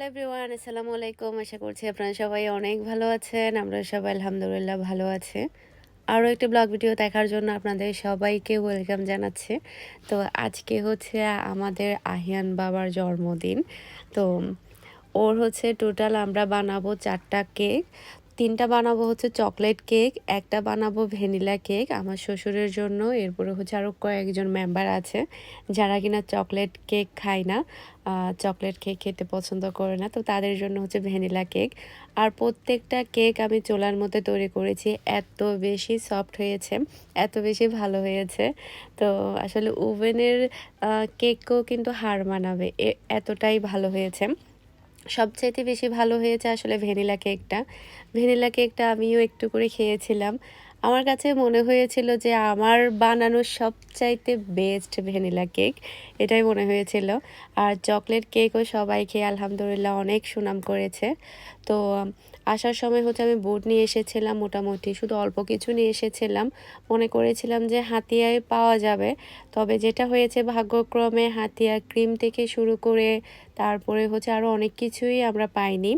Hello everyone, আসসালামু আলাইকুম। আশা করছি আপনারা সবাই অনেক ভালো আছেন, আমরা সবাই আলহামদুলিল্লাহ ভালো আছে। আরও একটি ব্লগ ভিডিও দেখার জন্য আপনাদের সবাইকে ওয়েলকাম জানাচ্ছি। তো আজকে হচ্ছে আমাদের আহিয়ান বাবার জন্মদিন। তো ওর হচ্ছে টোটাল আমরা বানাবো চারটা কেক। তিনটা বানাবো হচ্ছে চকলেট কেক, একটা বানাবো ভ্যানিলা কেক। আমার শ্বশুরের জন্য, এরপরে হচ্ছে আরও কয়েকজন মেম্বার আছে যারা কিনা চকলেট কেক খায় না চকলেট কেক খেতে পছন্দ করে না, তো তাদের জন্য হচ্ছে ভ্যানিলা কেক। আর প্রত্যেকটা কেক আমি চোলার মধ্যে তৈরি করেছি, এত বেশি সফট হয়েছে, এত বেশি ভালো হয়েছে। তো আসলে ওভেনের কেকও কিন্তু হার মানাবে এতটাই ভালো হয়েছে। সবচাইতে বেশি ভালো হয়েছে আসলে ভ্যানিলা কেকটা। ভ্যানিলা কেকটা আমিও একটু করে খেয়েছিলাম। আমার কাছে মনে হয়েছিল যে আমার বানানো সবচাইতে বেস্ট ভ্যানিলা কেক এটাই মনে হয়েছিল। আর চকলেট কেকও সবাই খেয়ে আলহামদুলিল্লাহ অনেক সুনাম করেছে। তো, আসার সময় হচ্ছে আমি বুট নিয়ে এসেছিলাম মোটামুটি, শুধু অল্প কিছু নিয়ে এসেছিলাম। মনে করেছিলাম যে হাতিয়ায় পাওয়া যাবে। তবে যেটা হয়েছে ভাগ্যক্রমে হাতিয়া ক্রিম থেকে শুরু করে তারপরে হচ্ছে আরও অনেক কিছুই আমরা পাইনি।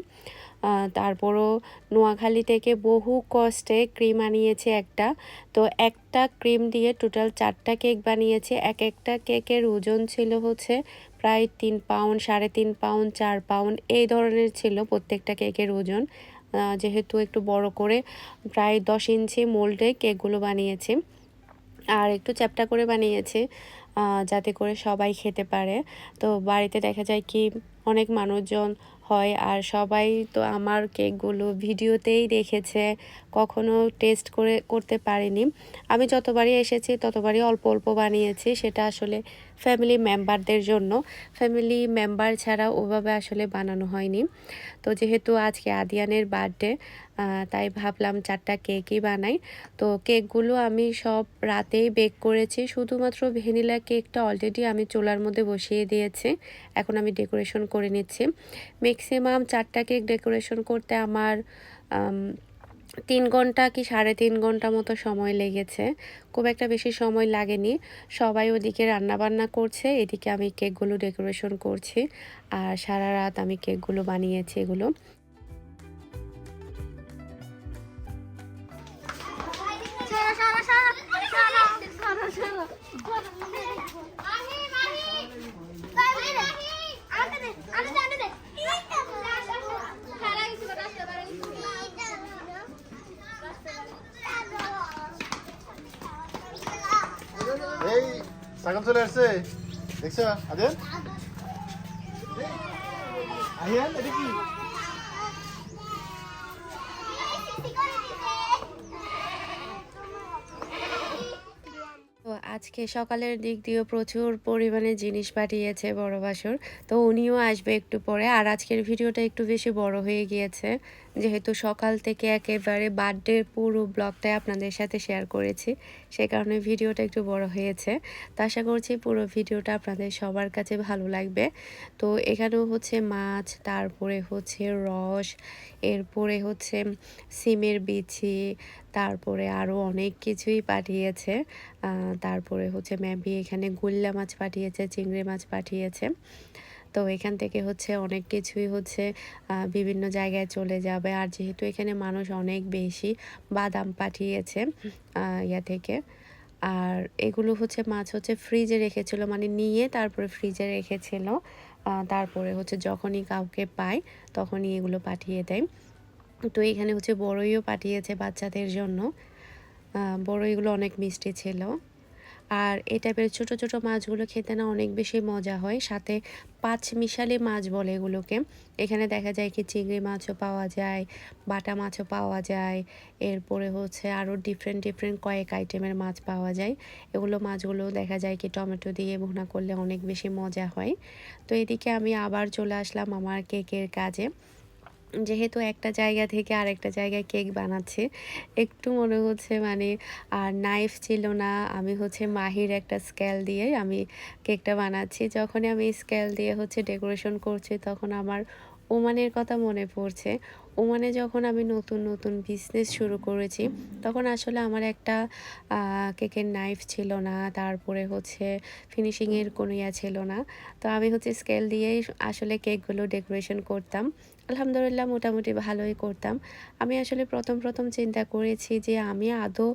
তারপরও নোয়াখালী থেকে বহু কষ্টে ক্রিম আনিয়েছে একটা। তো একটা ক্রিম দিয়ে টোটাল চারটা কেক বানিয়েছে। এক একটা কেকের ওজন ছিল হচ্ছে প্রায় তিন পাউন্ড সাড়ে তিন পাউন্ড চার পাউন্ড এই ধরনের ছিল প্রত্যেকটা কেকের ওজন। যেহেতু একটু বড় করে প্রায় দশ ইঞ্চি মোল্ডে কেকগুলো বানিয়েছি। আর একটু চ্যাপটা করে বানিয়েছি যাতে করে সবাই খেতে পারে। তো বাড়িতে দেখা যায় কি অনেক মানুষজন হয় আর সবাই তো আমার কেকগুলো ভিডিওতেই দেখেছে কখনো টেস্ট করে, করতে পারিনি। আমি যতবারই এসেছি, ততবারই অল্প অল্প বানিয়েছি, সেটা আসলে ফ্যামিলি মেম্বারদের জন্য। ফ্যামিলি মেম্বার ছাড়া ওভাবে আসলে বানানো হয়নি। তো যেহেতু আজকে আদিয়ানের বার্থডে তাই ভাবলাম চারটা কেকই বানাই। তো কেকগুলো আমি সব রাতেই বেক করেছি। শুধুমাত্র ভ্যানিলা কেকটা অলরেডি আমি চুলার মধ্যে বসিয়ে দিয়েছি। এখন আমি ডেকোরেশন করে নিচ্ছি। ম্যাক্সিমাম চারটা কেক ডেকোরেশন করতে আমার তিন ঘণ্টা কি সাড়ে তিন ঘণ্টা মতো সময় লেগেছে। খুব একটা বেশি সময় লাগেনি। সবাই ওদিকে রান্নাবান্না করছে, এদিকে আমি কেকগুলো ডেকোরেশন করছি। আর সারা রাত আমি কেকগুলো বানিয়েছি এগুলো। এই সাগম চলে আসছে। দেখছ? আদেন আহিয়ান এটা কি তো আজকে সকালের দিক দিয়েও প্রচুর পরিমাণে জিনিস পাঠিয়েছে বড় বাসর। তো উনিও আসবে একটু পরে। আর আজকের ভিডিওটা একটু বেশি বড় হয়ে গিয়েছে। যেহেতু সকাল থেকে একেবারে বার্থডের পুরো ব্লগটাই আপনাদের সাথে শেয়ার করেছি, সে কারণে ভিডিওটা একটু বড় হয়েছে। তো আশা করছি পুরো ভিডিওটা আপনাদের সবার কাছে ভালো লাগবে। তো এখানেও হচ্ছে মাছ, তারপরে হচ্ছে রস, এরপরে হচ্ছে সিমের বিচি, তারপরে আরও অনেক কিছুই পাঠিয়েছে। তারপরে হচ্ছে ম্যাবি এখানে গুল্লা মাছ পাঠিয়েছে, চিংড়ি মাছ পাঠিয়েছে। তো এখান থেকে হচ্ছে অনেক কিছুই হচ্ছে বিভিন্ন জায়গায় চলে যাবে। আর যেহেতু এখানে মানুষ অনেক বেশি বাদাম পাঠিয়েছে ইয়া থেকে, আর এগুলো হচ্ছে মাছ হচ্ছে ফ্রিজে রেখেছিল মানে নিয়ে তারপরে ফ্রিজে রেখেছিল তারপরে হচ্ছে যখনই কাউকে পায় তখনই এগুলো পাঠিয়ে দেয়। তো এখানে হচ্ছে বড়ইও পাঠিয়েছে বাচ্চাদের জন্য বড়ইগুলো অনেক মিষ্টি ছিল। আর এই টাইপের ছোটো ছোটো মাছগুলো খেতে না অনেক বেশি মজা হয়। সাথে পাঁচ মিশালি মাছ বলে এগুলোকে। এখানে দেখা যায় কি চিংড়ি মাছও পাওয়া যায়, বাটা মাছও পাওয়া যায়। এরপরে হচ্ছে আরও ডিফারেন্ট ডিফারেন্ট কয়েক আইটেমের মাছ পাওয়া যায়। এগুলো মাছগুলো দেখা যায় কি টমেটো দিয়ে ভুনা করলে অনেক বেশি মজা হয়। তো এদিকে আমি আবার চলে আসলাম আমার কেকের কাজে। যেহেতু একটা জায়গা থেকে আরেকটা জায়গায় কেক বানাচ্ছে, একটু মনে হচ্ছে মানে আর নাইফ ছিল না, আমি হচ্ছে মাহির একটা স্কেল দিয়ে আমি কেকটা বানাচ্ছি। যখনই আমি স্কেল দিয়ে হচ্ছে ডেকোরেশন করছি, তখন আমার ওমানের কথা মনে পড়ছে। ওমানে যখন আমি নতুন নতুন বিজনেস শুরু করেছি, তখন আসলে আমার একটা কেকের নাইফ ছিল না, তারপরে হচ্ছে ফিনিশিংয়ের কোনো ইয়া ছিল না। তো আমি হচ্ছে স্কেল দিয়েই আসলে কেকগুলো ডেকোরেশন করতাম। আলহামদুলিল্লাহ মোটামুটি ভালোই করতাম। আমি আসলে প্রথম প্রথম চিন্তা করেছি যে আমি আদৌ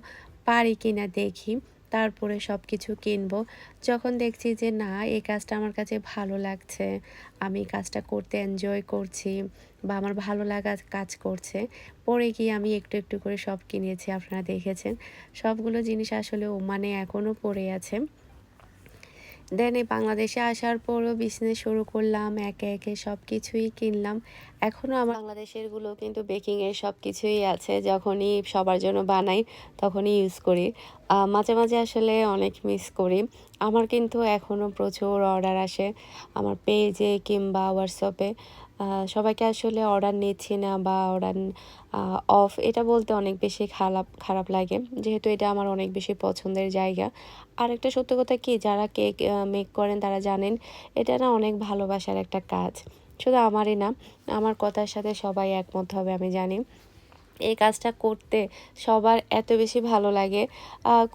পারি কিনা দেখি। তারপরে সব কিছু কিনবো। যখন দেখছি যে, না, এই কাজটা আমার কাছে ভালো লাগছে, আমি কাজটা করতে এনজয় করছি বা আমার ভালো লাগা কাজ করছে। পরে গিয়ে আমি একটু একটু করে সব কিনেছি, আপনারা দেখেছেন। সবগুলো জিনিস আসলে মানে এখনও পড়ে আছে। দেন এই বাংলাদেশে আসার পরও বিজনেস শুরু করলাম, একে একে সব কিছুই কিনলাম। এখনও আমার বাংলাদেশেরগুলো কিন্তু বেকিংয়ের সব কিছুই আছে, যখনই সবার জন্য বানাই তখনই ইউজ করি। মাঝে মাঝে আসলে অনেক মিস করি। আমার কিন্তু এখনও প্রচুর অর্ডার আসে। আমার পেজে কিংবা হোয়াটসঅ্যাপে সবাইকে আসলে অর্ডার নিচ্ছি না বা অর্ডার অফ এটা বলতে অনেক বেশি খারাপ খারাপ লাগে। যেহেতু এটা আমার অনেক বেশি পছন্দের জায়গা। আর একটা সত্য কথা কি, যারা কেক মেক করেন তারা জানেন, এটা না অনেক ভালোবাসার একটা কাজ। শুধু আমারই না, আমার কথার সাথে সবাই একমত হবে আমি জানি। এই কাজটা করতে সবার এত বেশি ভালো লাগে।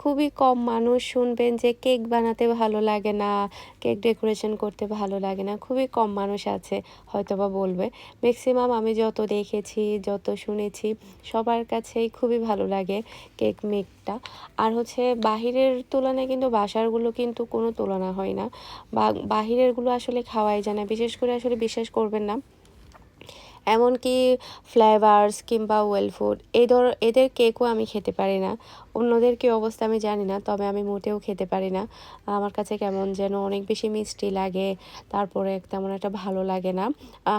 খুবই কম মানুষ শুনবেন যে কেক বানাতে ভালো লাগে না, কেক ডেকোরেশন করতে ভালো লাগে না, খুবই কম মানুষ আছে, হয়তোবা বলবে। ম্যাক্সিমাম আমি যত দেখেছি, যত শুনেছি, সবার কাছেই খুবই ভালো লাগে কেক মেকটা। আর হচ্ছে বাহিরের তুলনায় কিন্তু বাসারগুলো কিন্তু কোনো তুলনা হয় না। বা বাহিরেরগুলো আসলে খাওয়াই যায় না, বিশেষ করে আসলে বিশ্বাস করবেন না। এমনকি ফ্লেভার্স কিংবা ওয়েল ফুড এই ধর, এদের কেকও আমি খেতে পারি না। অন্যদের কী অবস্থা আমি জানি না, তবে আমি মোটেও খেতে পারি না। আমার কাছে কেমন যেন অনেক বেশি মিষ্টি লাগে, তারপরে তেমন একটা ভালো লাগে না।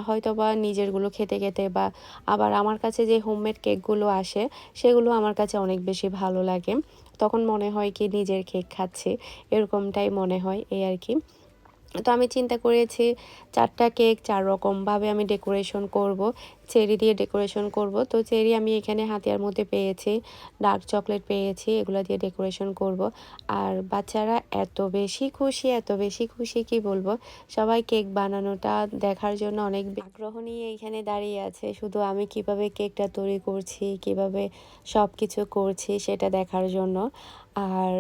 হয়তো বা নিজেরগুলো খেতে খেতে বা আবার আমার কাছে যে হোমমেড কেকগুলো আসে, সেগুলো আমার কাছে অনেক বেশি ভালো লাগে। তখন মনে হয় কি নিজের কেক খাচ্ছি, এরকমটাই মনে হয়, এই আর কি। তো আমি চিন্তা করেছি চারটা কেক চার রকমভাবে আমি ডেকোরেশন করব, চেরি দিয়ে ডেকোরেশন করব। তো চেরি আমি এখানে হাতিয়ার মধ্যে পেয়েছি, ডার্ক চকলেট পেয়েছি, এগুলো দিয়ে ডেকোরেশন করব। আর বাচ্চারা এত বেশি খুশি, এত বেশি খুশি কি বলব? সবাই কেক বানানোটা দেখার জন্য অনেক আগ্রহ নিয়ে এখানে দাঁড়িয়ে আছে। শুধু আমি কীভাবে কেকটা তৈরি করছি, কীভাবে সব কিছু করছি সেটা দেখার জন্য। আর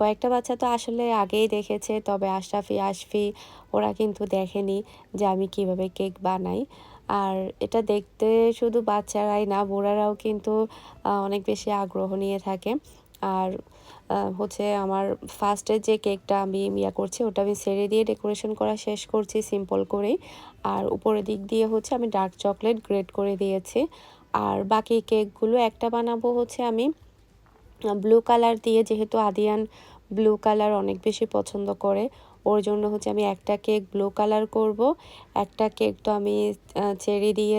কয়েকটা বাচ্চা তো আসলে আগেই দেখেছে, তবে আশরাফি, আশফি ওরা কিন্তু দেখেনি যে আমি কীভাবে কেক বানাই। আর এটা দেখতে শুধু বাচ্চারাই না, বুড়ারাও কিন্তু অনেক বেশি আগ্রহ নিয়ে থাকে। আর হচ্ছে আমার ফার্স্টের যে কেকটা আমি ইয়া করছি, ওটা আমি ছেড়ে দিয়ে ডেকোরেশন করা শেষ করছি সিম্পল করেই। আর উপরের দিক দিয়ে হচ্ছে আমি ডার্ক চকলেট গ্রেট করে দিয়েছি। আর বাকি কেকগুলো একটা বানাবো হচ্ছে আমি ব্লু কালার দিয়ে যেহেতু আদিয়ান ব্লু কালার অনেক বেশি পছন্দ করে, ওর জন্য হচ্ছে আমি একটা কেক ব্লু কালার করব। একটা কেক তো আমি চেরি দিয়ে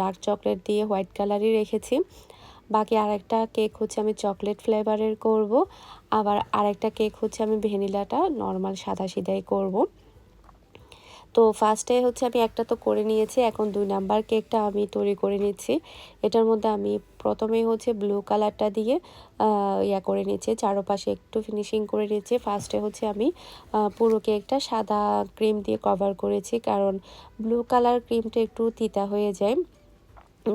ডার্ক চকলেট দিয়ে হোয়াইট কালারই রেখেছি। বাকি আরেকটা কেক হচ্ছে আমি চকলেট ফ্লেভারের করব। আবার আরেকটা কেক হচ্ছে আমি ভ্যানিলাটা নর্মাল সাদা সিধাই করব। তো ফার্স্টে হচ্ছে আমি একটা তো করে নিয়েছি, এখন দুই নাম্বার কেকটা আমি তৈরি করে নিচ্ছি। এটার মধ্যে আমি প্রথমেই হচ্ছে ব্লু কালারটা দিয়ে ইয়া করে নিচ্ছি, চারোপাশে একটু ফিনিশিং করে নিচ্ছি। ফার্স্টে হচ্ছে আমি পুরো কেকটা সাদা ক্রিম দিয়ে কভার করেছি, কারণ ব্লু কালার ক্রিমটা একটু তিতা হয়ে যায়।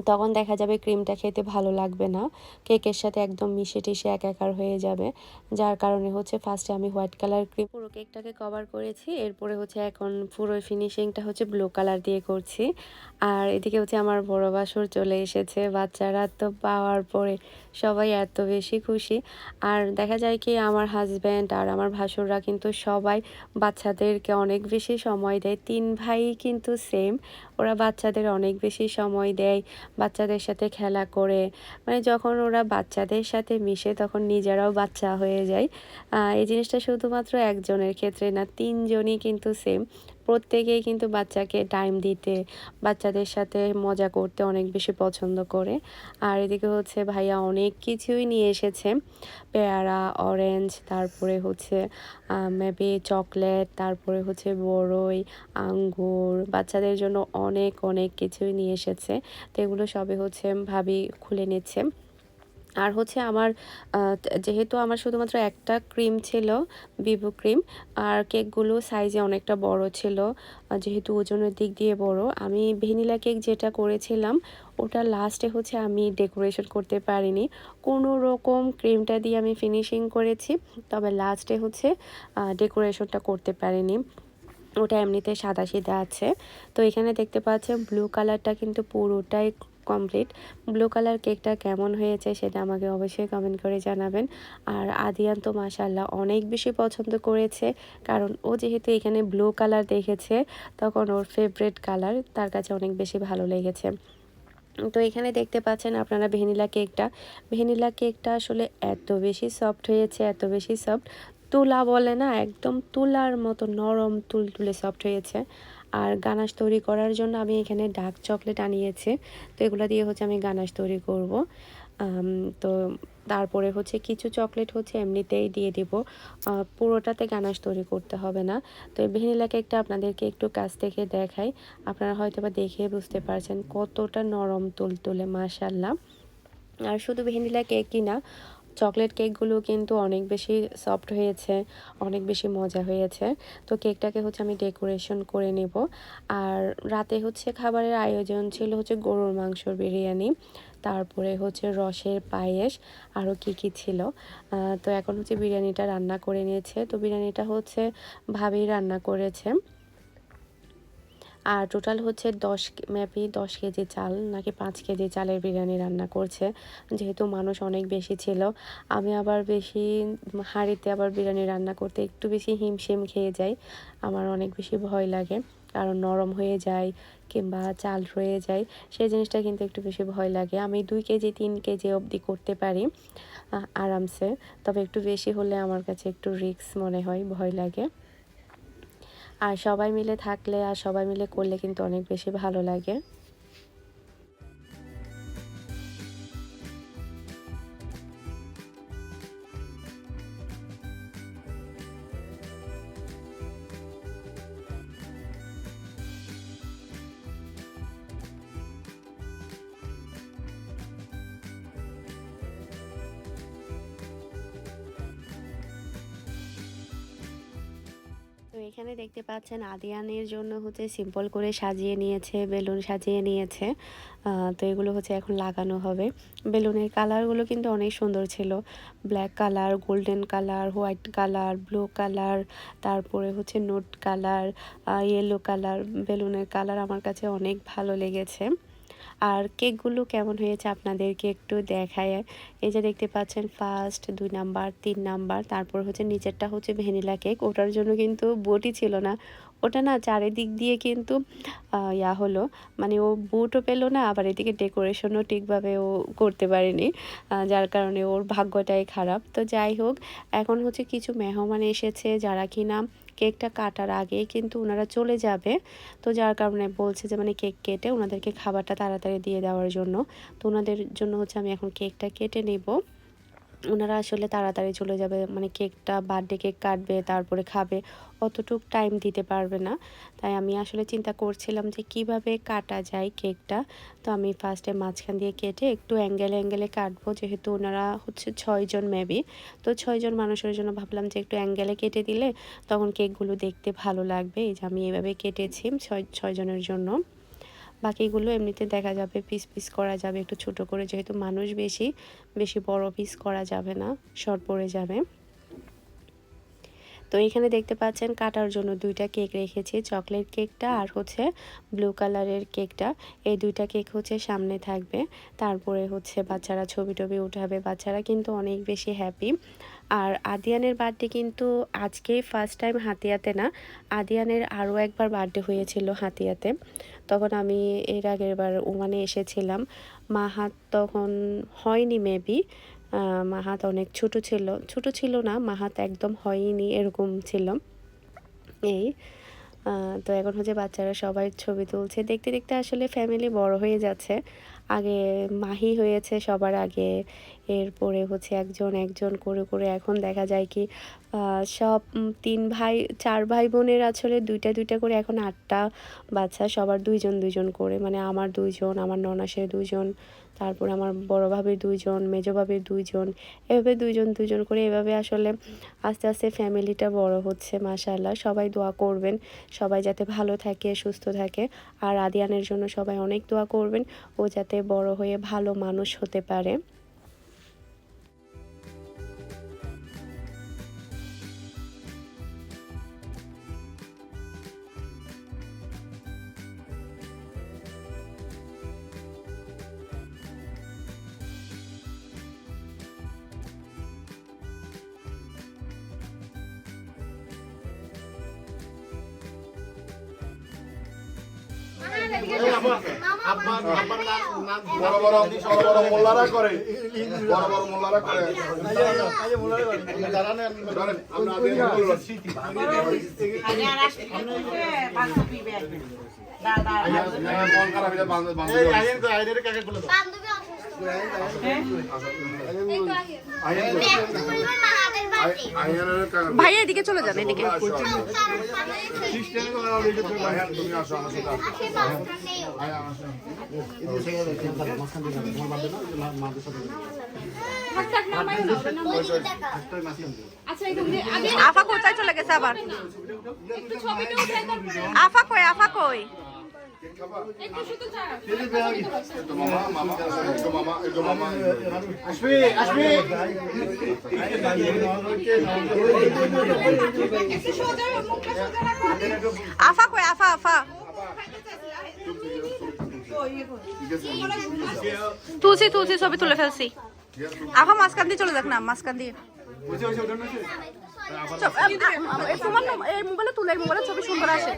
তখন দেখা যাবে ক্রিমটা খেতে ভালো লাগবে না। কেকের সাথে একদম মিশে টিশে একাকার হয়ে যাবে। যার কারণে হচ্ছে ফার্স্টে আমি হোয়াইট কালার ক্রিম পুরো কেকটাকে কভার করেছি। এরপরে হচ্ছে এখন পুরো ফিনিশিংটা হচ্ছে ব্লু কালার দিয়ে করছি। আর এদিকে হচ্ছে আমার বড় বাসর চলে এসেছে। বাচ্চারা তো পাওয়ার পরে সবাই এত বেশি খুশি। আর দেখা যায় কি আমার হাজব্যান্ড আর আমার ভাসুররা কিন্তু সবাই বাচ্চাদেরকে অনেক বেশি সময় দেয়। তিন ভাই কিন্তু সেম ওরা বাচ্চাদের অনেক বেশি সময় দেয়, বাচ্চাদের সাথে খেলা করে। মানে যখন ওরা বাচ্চাদের সাথে মিশে তখন নিজেরাও বাচ্চা হয়ে যায়। এই জিনিসটা শুধুমাত্র একজনের ক্ষেত্রে না, তিনজনই কিন্তু সেম প্রত্যেকেই কিন্তু বাচ্চাকে টাইম দিতে, বাচ্চাদের সাথে মজা করতে অনেক বেশি পছন্দ করে। আর এদিকে হচ্ছে ভাইয়া অনেক কিছুই নিয়ে এসেছে। পেয়ারা অরেঞ্জ তারপরে হচ্ছে মেবি চকলেট তারপরে হচ্ছে বড়ই, আঙ্গুর, বাচ্চাদের জন্য অনেক অনেক কিছুই নিয়ে এসেছে। তো এগুলো সবে হচ্ছে ভাবি খুলে নিচ্ছে। আর হচ্ছে আমার যেহেতু আমার শুধুমাত্র একটা ক্রিম ছিল ভিভো ক্রিম, আর কেকগুলো সাইজে অনেকটা বড় ছিল যেহেতু ওজনের দিক দিয়ে বড়, আমি ভ্যানিলা কেক যেটা করেছিলাম, ওটা লাস্টে হচ্ছে আমি ডেকোরেশন করতে পারিনি। কোনো রকম ক্রিমটা দিয়ে আমি ফিনিশিং করেছি, তবে লাস্টে হচ্ছে ডেকোরেশনটা করতে পারিনি। ওটা এমনিতে সাদা সিধা আছে। তো এখানে দেখতে পাচ্ছেন ব্লু কালারটা কিন্তু পুরোটাই কমপ্লিট ব্লু কালার কেকটা কেমন হয়েছে সেটা আমাকে অবশ্যই কমেন্ট করে জানাবেন। আর আদিয়ান তো মাসাল্লাহ অনেক বেশি পছন্দ করেছে, কারণ ও যেহেতু এখানে ব্লু কালার দেখেছে, তখন ওর ফেভারেট কালার তার কাছে অনেক বেশি ভালো লেগেছে। তো এখানে দেখতে পাচ্ছেন আপনারা ভ্যানিলা কেকটা ভ্যানিলা কেকটা আসলে এত বেশি সফট হয়েছে, এত বেশি সফট তুলা বলে না, একদম তুলার মতো নরম তুলতুলে সফট হয়েছে। আর গানাশ তৈরি করার জন্য আমি এখানে ডার্ক চকলেট আনিয়েছি। তো এগুলো দিয়ে হচ্ছে আমি গানাশ তৈরি করব। তো তারপরে হচ্ছে কিছু চকলেট হচ্ছে এমনিতেই দিয়ে দিব। পুরোটাতে গানাশ তৈরি করতে হবে না। তো এই ভ্যানিলা কেকটা আপনাদেরকে একটু কাছ থেকে দেখাই। আপনারা হয়তো বা দেখে বুঝতে পারছেন কতটা নরম তুলতুলে মাশাল্লাহ আর শুধু ভ্যানিলা কেকই না চকলেট কেকগুলো কিন্তু অনেক বেশি সফট হয়েছে, অনেক বেশি মজা হয়েছে। তো কেকটাকে হচ্ছে আমি ডেকোরেশন করে নেব। আর রাতে হচ্ছে খাবারের আয়োজন ছিল হচ্ছে গরুর মাংসর বিরিয়ানি, তারপরে হচ্ছে রসের পায়েস আরও কী কী ছিল। তো এখন হচ্ছে বিরিয়ানিটা রান্না করে নিয়েছে। তো বিরিয়ানিটা হচ্ছে ভাবেই রান্না করেছে। আর টোটাল হচ্ছে দশ ম্যাপি দশ কেজি চাল নাকি পাঁচ কেজি চালের বিরিয়ানি রান্না করছে। যেহেতু মানুষ অনেক বেশি ছিল, আমি আবার বেশি হাঁড়িতে আবার বিরিয়ানি রান্না করতে একটু বেশি হিমশিম খেয়ে যাই। আমার অনেক বেশি ভয় লাগে, কারণ নরম হয়ে যায় কিংবা চাল রয়ে যায়, সেই জিনিসটা কিন্তু একটু বেশি ভয় লাগে। আমি দুই কেজি, তিন কেজি অবধি করতে পারি আরামসে, তবে একটু বেশি হলে আমার কাছে একটু রিস্ক মনে হয়, ভয় লাগে। আর সবাই মিলে থাকলে আর সবাই মিলে করলে কিন্তু অনেক বেশি ভালো লাগে। এখানে দেখতে পাচ্ছেন আদিয়ানের জন্য হচ্ছে সিম্পল করে সাজিয়ে নিয়েছে, বেলুন সাজিয়ে নিয়েছে। তো এগুলো হচ্ছে এখন লাগানো হবে। বেলুনের কালারগুলো কিন্তু অনেক সুন্দর ছিল। Black colour golden colour white colour blue colour তারপরে হচ্ছে নোট কালার ইয়েলো কালার বেলুনের কালার আমার কাছে অনেক ভালো লেগেছে। আর কেকগুলো কেমন হয়েছে আপনাদেরকে একটু দেখায়। এই যে দেখতে পাচ্ছেন ফার্স্ট দুই নাম্বার তিন নাম্বার তারপর হচ্ছে নিচেরটা হচ্ছে ভ্যানিলা কেক ওটার জন্য কিন্তু বটি ছিল না। ওটা না চারিদিক দিয়ে কিন্তু ইয়া হলো। মানে ও বুটও পেল না, আবার এদিকে ডেকোরেশনও ঠিকভাবে ও করতে পারেনি যার কারণে ওর ভাগ্যটাই খারাপ। তো যাই হোক, এখন হচ্ছে কিছু মেহমান এসেছে যারা কিনা কেকটা কাটার আগে কিন্তু ওনারা চলে যাবে। তো যার কারণে বলছে যে মানে কেক কেটে ওনাদেরকে খাবারটা তাড়াতাড়ি দিয়ে দেওয়ার জন্য। তো ওনাদের জন্য হচ্ছে আমি এখন কেকটা কেটে নেব। ওনারা আসলে তাড়াতাড়ি চলে যাবে মানে কেকটা বার্থডে কেক কাটবে, তারপরে খাবে, অতটুক টাইম দিতে পারবে না। তাই আমি আসলে চিন্তা করছিলাম যে কীভাবে কাটা যায় কেকটা। তো আমি ফার্স্টে মাঝখান দিয়ে কেটে একটু অ্যাঙ্গেলে অ্যাঙ্গেলে কাটবো, যেহেতু ওনারা হচ্ছে ছয়জন মেবি তো ছয়জন মানুষের জন্য ভাবলাম যে একটু অ্যাঙ্গেলে কেটে দিলে তখন কেকগুলো দেখতে ভালো লাগবে। এই যে আমি এভাবে কেটেছি ছয় ছয়জনের জন্য। বাকিগুলো এমনিতে দেখা যাবে পিস পিস করা যাবে, একটু ছোট করে, যেহেতু মানুষ বেশি বেশি বড় পিস করা যাবে না শর্ট পড়ে যাবে। তো এখানে দেখতে পাচ্ছেন কাটার জন্য দুইটা কেক রেখেছি চকলেট কেকটা আর হচ্ছে ব্লু কালারের কেকটা এই দুইটা কেক হচ্ছে সামনে থাকবে, তারপরে হচ্ছে বাচ্চারা ছবি টবি উঠাবে, বাচ্চারা কিন্তু অনেক বেশি হ্যাপি আর আদিয়ানের বার্থডে কিন্তু আজকেই ফার্স্ট টাইম হাতিয়াতে না, আদিয়ানের আরও একবার বার্থডে হয়েছিল হাতিয়াতে। তখন আমি এর আগের বার ওমানে এসেছিলাম। মাহাত তখন হয়নি মেবি মাহাত অনেক ছোট ছিল। ছোট ছিল না, মাহাত একদম হয়নি, এরকম ছিল। এই তো এখন হচ্ছে বাচ্চারা সবাই ছবি তুলছে। দেখতে দেখতে আসলে ফ্যামিলি বড় হয়ে যাচ্ছে। আগে মাহি হয়েছে সবার আগে। এরপরে হচ্ছে একজন একজন করে করে এখন দেখা যায় কি সব তিন ভাই, চার ভাই বোনের আসলে দুইটা দুইটা করে এখন আটটা বাচ্চা, সবার দুইজন দুইজন করে। মানে আমার দুইজন, আমার ননাসের দুইজন, তারপর আমার বড় ভাবির দুইজন, মেজো ভাবির দুইজন, এভাবে দুইজন দুইজন করে এভাবে আসলে আস্তে আস্তে ফ্যামিলিটা বড় হচ্ছে, মাশাআল্লাহ। সবাই দোয়া করবেন, সবাই যাতে ভালো থাকে, সুস্থ থাকে। আর আদিয়ানের জন্য সবাই অনেক দোয়া করবেন, ও যাতে বড় হয়ে ভালো মানুষ হতে পারে। বড় বড় বড় বড় মোল্লারা করে বড় বড় মোল্লারা করে বান্ধব- ভাইয়া এদিকে চলে যান এদিকে। আফা কোথায় চলে গেছে আবার আফা কই আফা কই আফা কই, আফা আফা? তুলসি তুলসি ছবি তুলে ফেলছি আফা, মাঝখান দিয়ে চলে যাক না, মাঝখান দিয়ে তোমার এই মোবাইলে তুলে এই মোবাইলে ছবি সুন্দর আসে?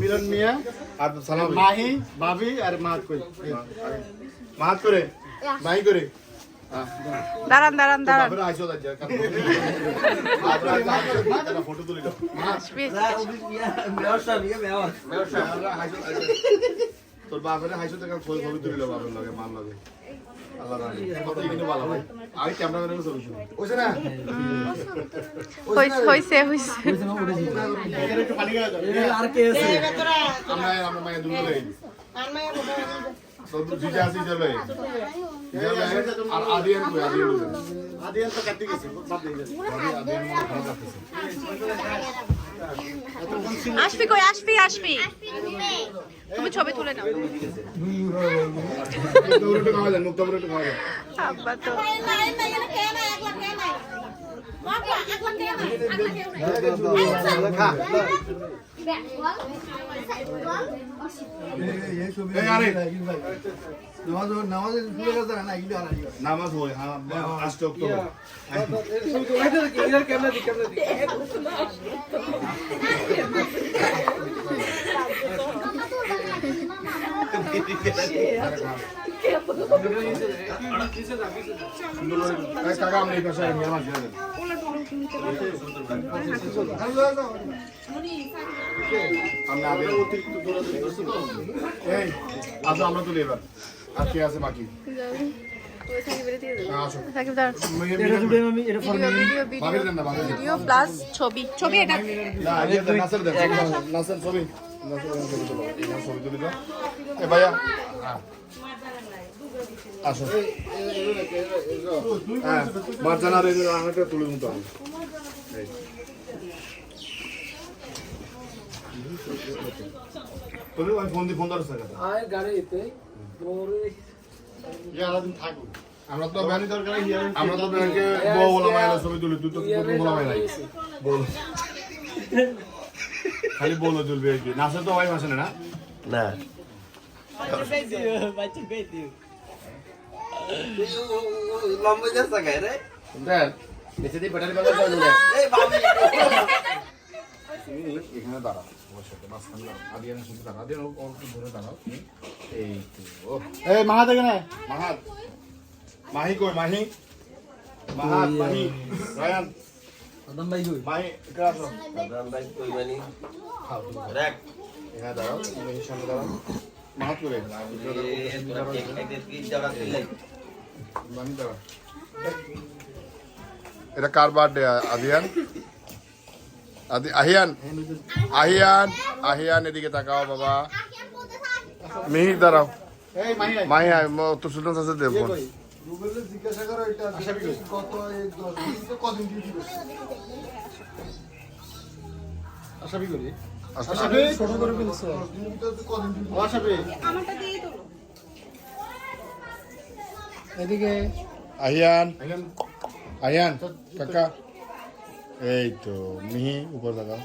মিলন মিয়া আর সালাম মাহি ভাবি আর মাহাত কই? মাহাত করে মাহি করে। দাঁড়ান দাঁড়ান দাঁড়ান। ফটো তুলি দাও। তোর বাপের হাইসো থেকে ছবি ছবি তুলি দাও বাপের লগে মান লগে। আল্লাহ রাখে কত কিন্তু ভালো ভাই আমি ক্যামেরাম্যানের ছবি শুনি ওইছে না? হইছে হইছে হইছে। একটু পানি গেলে আর কে আছে আমরা আমরা মায়ের দুটো দেই তো দুইটা আছে চলে আর আদিয়ান কই আদিয়ান আদিয়ান তো কাটি গেছে বাদ দিয়ে গেছে আদিয়ান আসবি কই? আসবি আসবি। তুমি ছবি তুলে নাও। মুক্তাপুরে নামাজ হয় হ্যাঁ অক্টোবর ক্যামেরা আমার তুলি এবার আর কে আছে বাকি হ্যাঁ, ছবি ছবি এটা ছবি তুলে তুলে এ ভাইয়া হ্যাঁ। আসো হ্যাঁ এই যে তুলে দিতে হবে ওই ফোন দিয়ে ফোন ধরো স্যার আর গাড়িতে আমরা তো ব্যানি দরকার আমরা তো ব্যাংকে বউ বলা মাইলা ছবি তুলি তুই তো বলা মাইলা বল খালি বলো চলবে আর কি নাচে তো ভাই মাসে না না লম্বা যাচ্ছে গায়ে রে দেখ এসে দিয়ে পেটালি বাজার যাও না এই বাবু তুমি এখানে দাঁড়াও আমার সাথে মাঝখানে দাঁড়াও আদিয়ানের সাথে দাঁড়াও আদিয়ান ওর ওর ধরে দাঁড়াও তুমি এই তো ও এই মাহাত এখানে মাহাত মাহি কই মাহি মাহাত মাহি রায়ান সাদ্দাম ভাই কই? মাই এখানে আসো। সাধারণ ভাই কইবানি খাও রাখ। এখানে দাঁড়াও সামনে দাঁড়াও। মাহাত করে তোরা এটা কার বার্থডে আদিয়ান? আহিয়ান? আহিয়ান আহিয়ান এদিকে তাকাও বাবা। মিহির দাঁড়াও। এই মাহি নাই মাহি আয়, ম- তো সুলতান সাথে দেব ফোন রুবেলের জিজ্ঞাসা করো এটা কদিন ডিউটি করছে করি। আচ্ছা, ছোট করে ফেলছো। ডিউটি ও এদিকে আহিয়ান কাকা। এই তো মিহি উপর তাকাও